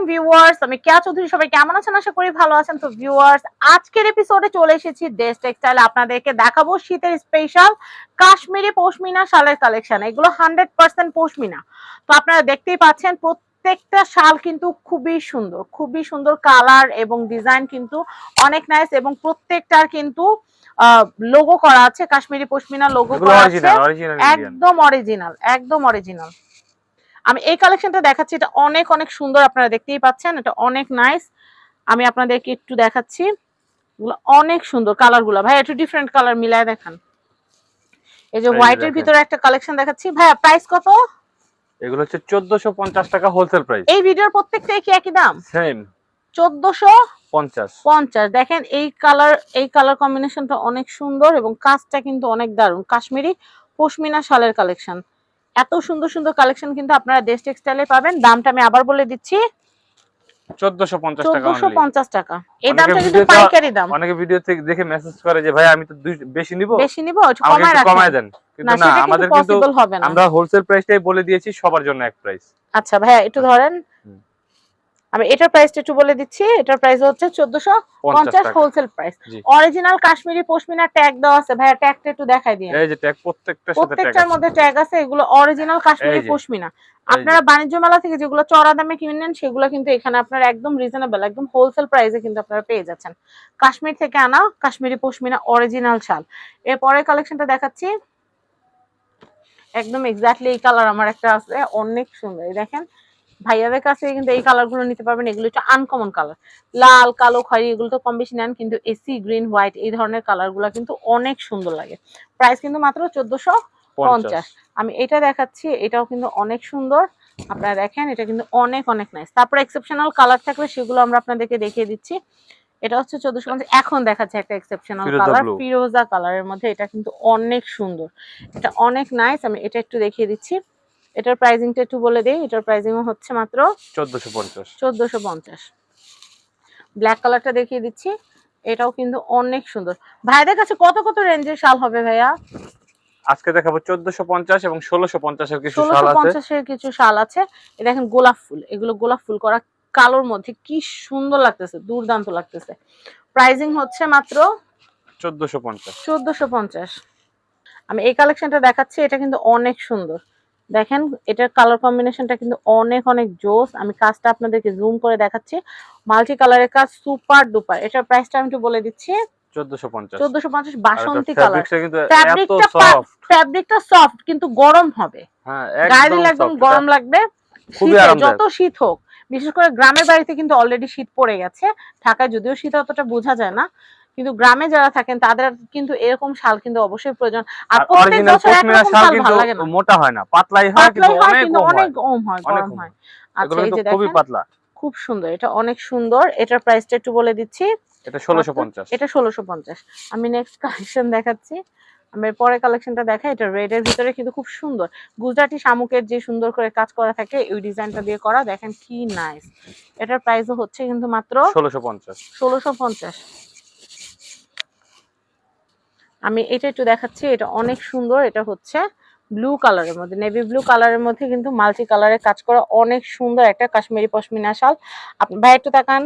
আলাইকুম ভিউয়ার্স আমি কেয়া চৌধুরী সবাই কেমন আছেন? আশা করি ভালো আছেন। তো ভিউয়ার্স আজকের এপিসোডে চলে এসেছি দেশ টেক্সটাইল আপনাদেরকে দেখাবো শীতের স্পেশাল কাশ্মীরি পশমিনা শালের কালেকশন এগুলো হান্ড্রেড পার্সেন্ট পশমিনা। তো আপনারা দেখতেই পাচ্ছেন প্রত্যেকটা শাল কিন্তু খুবই সুন্দর খুবই সুন্দর কালার এবং ডিজাইন কিন্তু অনেক নাইস এবং প্রত্যেকটার কিন্তু লোগো করা আছে কাশ্মীরি পশমিনা লোগো করা আছে। একদম অরিজিনাল একদম অরিজিনাল আমি এই কালেকশনটা দেখাচ্ছি এটা অনেক অনেক সুন্দর আপনারা দেখতেই পাচ্ছেন এটা অনেক নাইস আমি আপনাদেরকে একটু দেখাচ্ছি অনেক সুন্দর কালারগুলো। ভাই একটু ডিফারেন্ট কালার মিলায় দেখান। এই যে হোয়াইটের ভিতরে একটা কালেকশন দেখাচ্ছি। ভাইয়া প্রাইস কত? এগুলো হচ্ছে 1450 টাকা হোলসেল প্রাইস এই ভিডিওর প্রত্যেকটাই কি একই দাম? সেম চোদ্দশো 50 পঞ্চাশ। দেখেন এই কালার এই কালার কম্বিনেশনটা অনেক সুন্দর এবং কাজটা কিন্তু অনেক দারুণ। কাশ্মীরি পশমিনা শালের কালেকশন এত সুন্দর সুন্দর কালেকশন কিন্তু আপনারা দেশ টেক্সটাইলে পাবেন। দামটা আমি আবার বলে দিচ্ছি। 1450 টাকা এই অনেকে দামটা কিন্তু পাইকারি দাম। অনেকে ভিডিও থেকে দেখে মেসেজ করে যে ভাই আমি তো বেশি নিব? বেশি নিব কমায় দেন। কিন্তু না না আমাদের কিন্তু আমরা হোলসেল প্রাইসটাই বলে দিয়েছি সবার জন্য এক প্রাইস আচ্ছা ভাইয়া একটু ধরেন। আমি এটার প্রাইসটা একটু বলে দিচ্ছি এটার প্রাইস হচ্ছে চোদ্দশো পঞ্চাশ wholesale price original Kashmiri pashmina tag দেওয়া আছে ভাইয়া ট্যাগটা একটু দেখাই দিয়ে এই যে ট্যাগ প্রত্যেকটার সাথে ট্যাগ প্রত্যেকটার মধ্যে ট্যাগ আছে এগুলো অরিজিনাল কাশ্মীরি পশমিনা। আপনারা বাণিজ্য মেলা থেকে যেগুলো চড়া দামে কিনেন সেগুলো কিন্তু এখানে আপনারা একদম রিজনেবল একদম হোলসেল প্রাইসে কিন্তু আপনারা পেয়ে যাচ্ছেন। কাশ্মীর থেকে আনা কাশ্মীরি পশমিনা অরিজিনাল শাল। এরপরে কালেকশনটা দেখাচ্ছি। একদম এক্স্যাক্টলি এই কালার আমার একটা আছে অনেক সুন্দর এই দেখেন। ভাইয়াদের কাছে কিন্তু এই কালারগুলো নিতে পারবেন। এগুলো একটু আনকমন কালার লাল কালো খয়েরি এগুলো তো কম বেশি নেন কিন্তু এসি গ্রিন হোয়াইট এই ধরনের কালারগুলো কিন্তু অনেক সুন্দর লাগে। প্রাইস কিন্তু মাত্র চোদ্দশো 50 আমি এটা দেখাচ্ছি এটাও কিন্তু অনেক সুন্দর। আপনারা দেখেন এটা কিন্তু অনেক অনেক নাইস তারপর এক্সেপশনাল কালার থাকলে সেগুলো আমরা আপনাদেরকে দেখিয়ে দিচ্ছি। এটা হচ্ছে চোদ্দশো পঞ্চাশ। এখন দেখাচ্ছে একটা এক্সেপশনাল কালার। ফিরোজা কালারের মধ্যে এটা কিন্তু অনেক সুন্দর। এটা অনেক নাইস আমি এটা একটু দেখিয়ে দিচ্ছি। এটার প্রাইজিংটা একটু বলে দিই এটার প্রাইজিং হচ্ছে মাত্র 1450 চোদ্দশো পঞ্চাশ। ব্ল্যাক কালারটা দেখিয়ে দিচ্ছি এটাও কিন্তু অনেক সুন্দর। ভাইদের কাছে কত কত রেঞ্জের শাল হবে ভাইয়া? আজকে দেখাবো 1450 এবং 1650 এর কিছু শাল ষোলোশো আছে পঞ্চাশের কিছু শাল আছে। এই দেখেন গোলাপ ফুল এগুলো গোলাপ ফুল করা কালোর মধ্যে কি সুন্দর লাগতেছে দুর্দান্ত লাগতেছে। প্রাইজিং হচ্ছে মাত্র 1450 চোদ্দশো পঞ্চাশ। আমি এই কালেকশনটা দেখাচ্ছি এটা কিন্তু অনেক সুন্দর। দেখেন এটার কালার কম্বিনেশনটা কিন্তু অনেক অনেক জোস। আমি কাজটা আপনাদেরকে জুম করে দেখাচ্ছি। মাল্টি কালারের কাজ সুপার ডুপার এটার প্রাইসটা আমি একটু বলে দিচ্ছি। 1450 চোদ্দশো পঞ্চাশ আর বাসন্তী কালার ফ্যাব্রিকটা সফট কিন্তু গরম হবে। হ্যাঁ গায়ে একদম দিলে একদম গরম লাগবে। যত শীত হোক বিশেষ করে গ্রামের বাড়িতে কিন্তু অলরেডি শীত পড়ে গেছে। ঢাকায় যদিও শীত অতটা বোঝা যায় না। কিন্তু গ্রামে যারা থাকেন তাদের কিন্তু এরকম শাল কিন্তু অবশ্যই প্রয়োজন। আর প্রত্যেক বছর একরকম শাল ভালো লাগে না। মোটা হয় না পাতলাই হয় কিন্তু অনেক কম হয় হয় গরম হয়। আচ্ছা এই যে খুবই পাতলা। খুব সুন্দর এটা অনেক সুন্দর এটার প্রাইসটা একটু বলে দিচ্ছি। এটা 1650 এটা ষোলোশো পঞ্চাশ। আমি নেক্সট কালেকশন দেখাচ্ছি। আমি পরে কালেকশনটা দেখাই এটা রেড এর ভিতরে কিন্তু খুব সুন্দর। গুজরাটি শামুকের যে সুন্দর করে কাজ করা থাকে ওই ডিজাইনটা দিয়ে করা দেখেন কি নাইস এটার প্রাইসও হচ্ছে কিন্তু মাত্র 1650 ষোলোশো পঞ্চাশ। আমি এটা একটু দেখাচ্ছি, এটা অনেক সুন্দর, এটা হচ্ছে ব্লু কালারের মধ্যে নেভি ব্লু কালারের মধ্যে কিন্তু মাল্টি কালারের কাজ করা অনেক সুন্দর একটা কাশ্মীরি পশমিনা শাল। ভাই, একটু তাকান।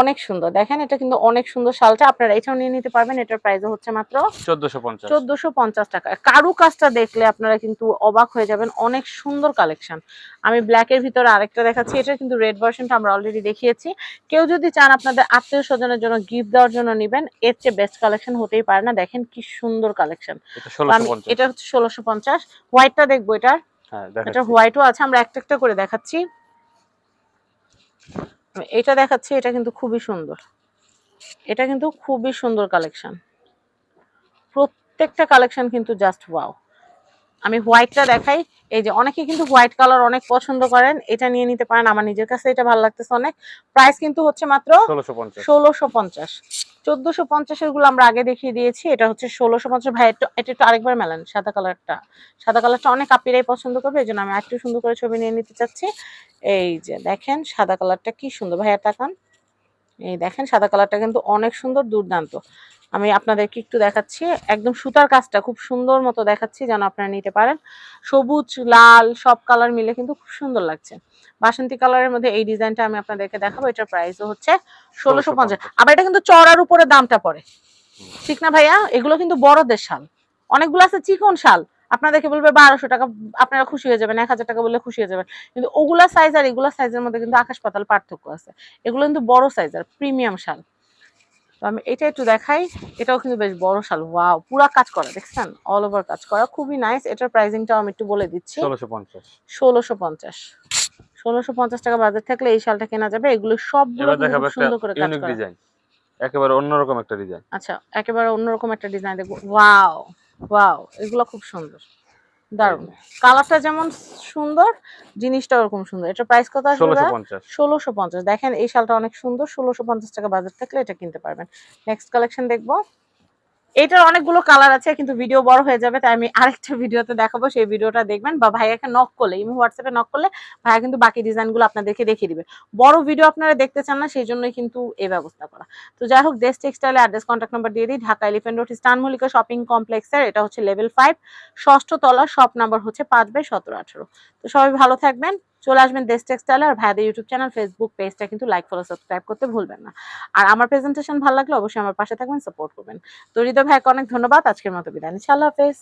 অনেক সুন্দর। দেখেন এটা কিন্তু অনেক সুন্দর শালটা। আপনারা এটাও নিয়ে নিতে পারবেন। এটার প্রাইসও হচ্ছে মাত্র 1450 চোদ্দশো পঞ্চাশ টাকা। কারু কাজটা দেখলে আপনারা কিন্তু অবাক হয়ে যাবেন। অনেক সুন্দর কালেকশন আমি ব্ল্যাকের ভিতরে আরেকটা দেখাচ্ছি। এটা কিন্তু রেড ভার্সনটা আমরা অলরেডি দেখিয়েছি। কেউ যদি চান আপনাদের আত্মীয় স্বজনের জন্য গিফট দেওয়ার জন্য নিবেন এর চেয়ে বেস্ট কালেকশন হতেই পারে না। দেখেন কি সুন্দর কালেকশন এটা আমি 1650 এটা হচ্ছে ষোলোশো পঞ্চাশ। হোয়াইটটা দেখব এটার। হ্যাঁ এটা হোয়াইটও আছে। আমরা একটা একটা করে দেখাচ্ছি। এটা দেখাচ্ছি, এটা কিন্তু খুবই সুন্দর। এটা কিন্তু খুবই সুন্দর কালেকশন প্রত্যেকটা কালেকশন কিন্তু জাস্ট ওয়াও আমি হোয়াইটটা দেখাই। এই যে অনেকে কিন্তু হোয়াইট কালার অনেক পছন্দ করেন এটা নিয়ে নিতে পারেন। আমার নিজের কাছে এটা ভালো লাগতেছে অনেক। প্রাইস কিন্তু হচ্ছে মাত্র ষোলোশো পঞ্চাশ। চোদ্দশো পঞ্চাশেরগুলো আমরা আগে দেখিয়ে দিয়েছি। এটা হচ্ছে ষোলোশো পঞ্চাশ। ভাই একটু এটা একটু আরেকবার মেলান সাদা কালারটা সাদা কালারটা অনেক আপিরাই পছন্দ করবে এই জন্য আমি একটু সুন্দর করে ছবি নিয়ে নিতে চাচ্ছি। এই যে দেখেন সাদা কালারটা কি সুন্দর। ভাইয়া তাকান। এই দেখেন সাদা কালারটা কিন্তু অনেক সুন্দর দুর্দান্ত। আমি আপনাদেরকে একটু দেখাচ্ছি একদম সুতার কাজটা খুব সুন্দর মতো দেখাচ্ছি যেন আপনারা নিতে পারেন। সবুজ লাল সব কালার মিলে কিন্তু খুব সুন্দর লাগছে। বাসন্তী কালারের মধ্যে এই ডিজাইনটা আমি আপনাদেরকে দেখাবো এটার প্রাইসও হচ্ছে ষোলোশো পঞ্চাশ। আবার এটা কিন্তু চড়ার উপরে দামটা পড়ে। ঠিক না ভাইয়া? এগুলো কিন্তু বড়দের শাল। অনেকগুলো আছে চিকন শাল। আপনাদেরকে বলবে বারোশো টাকা আপনারা খুশি হয়ে যাবেন এক হাজার টাকা বললে খুশি হয়ে যাবেন। কিন্তু ওগুলা সাইজ আর এগুলা সাইজের মধ্যে কিন্তু আকাশ পাতাল পার্থক্য আছে। এগুলো কিন্তু বড় সাইজ আর প্রিমিয়াম শাল। তো আমি এটা একটু দেখাই এটাও কিন্তু বেশ বড় শাল। ওয়াও পুরা কাজ করা দেখছেন? অল ওভার কাজ করা খুবই নাইস এটার প্রাইসিংটাও আমি একটু বলে দিচ্ছি। ষোলোশো পঞ্চাশ। ষোলোশো পঞ্চাশ। টাকা বাজার থাকলে এই শালটা কেনা যাবে। এগুলো সবগুলো সুন্দর করে কাজ করা। ডিজাইন একেবারে অন্যরকম একটা ডিজাইন আচ্ছা একেবারে অন্যরকম একটা ডিজাইন দেখব। ওয়াও ওয়াও এগুলো খুব সুন্দর। দারুণ। কালারটা যেমন সুন্দর জিনিসটা ওরকম সুন্দর। এটা প্রাইস কত আসবে ষোলোশো পঞ্চাশ। দেখেন এই শালটা অনেক সুন্দর ষোলোশো পঞ্চাশ টাকা বাজার থাকলে এটা কিনতে পারবেন। নেক্সট কালেকশন দেখব। এটার অনেকগুলো কালার আছে, কিন্তু ভিডিও বড় হয়ে যাবে, তাই আমি আরেকটা ভিডিওতে দেখাবো, সেই ভিডিওটা দেখবেন। বা ভাইয়াকে নক করলে, ইমো হোয়াটসঅ্যাপে নক করলে, ভাইয়া কিন্তু বাকি ডিজাইনগুলো আপনাদেরকে দেখিয়ে দিবে। বড় ভিডিও আপনারা দেখতে চান না, সেই জন্যই কিন্তু এই ব্যবস্থা করা। তো যাই হোক দেশ টেক্সটাইলে অ্যাড্রেস কন্ট্যাক্ট নাম্বার দিয়ে দিই, ঢাকা এলিফেন্ট রোড স্টান মল্লিকা শপিং কমপ্লেক্সের এটা হচ্ছে লেভেল ফাইভ ষষ্ঠ তলা শপ নাম্বার হচ্ছে পাঁচ বাই সতেরো আঠেরো। তো সবাই ভালো থাকবেন। চলে আসবেন দেশ টেক্সটাইল আর ভাইয়াদের ইউটিউব চ্যানেল ফেসবুক পেজটা কিন্তু লাইক ফলো সাবস্ক্রাইব করতে ভুলবেন না। আর আমার প্রেজেন্টেশন ভালো লাগলে অবশ্যই আমার পাশে থাকবেন সাপোর্ট করবেন। তো হৃদয় ভাইকে অনেক ধন্যবাদ, আজকের মতো বিদায় আল্লাহ হাফেজ।